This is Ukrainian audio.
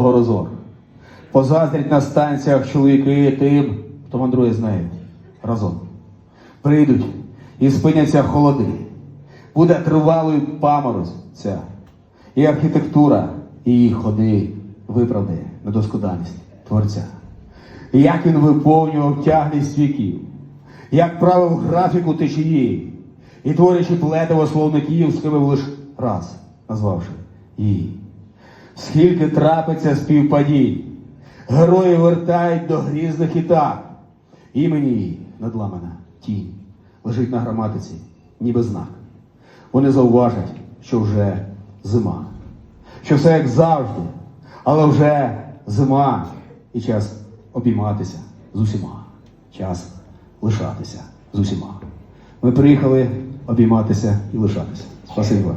горозор. Позаздрять на станціях чоловіки тим, хто мандрує з нею разом. Прийдуть і спиняться холоди. Буде тривалою паморозь ця. І архітектура, і її ходи виправдає недосконалість Творця. Як він виповнював тяглість віків, як правив графіку течії, і творячи плетиво словників, скривив лиш раз, назвавши її. Скільки трапиться співпадінь, герої вертають до грізних і так. Імені її надламана тінь лежить на граматиці, ніби знак. Вони зауважать, що вже зима, що все як завжди, але вже зима і час обійматися з усіма, час лишатися з усіма. Ми приїхали обійматися і лишатися. Спасибі вам.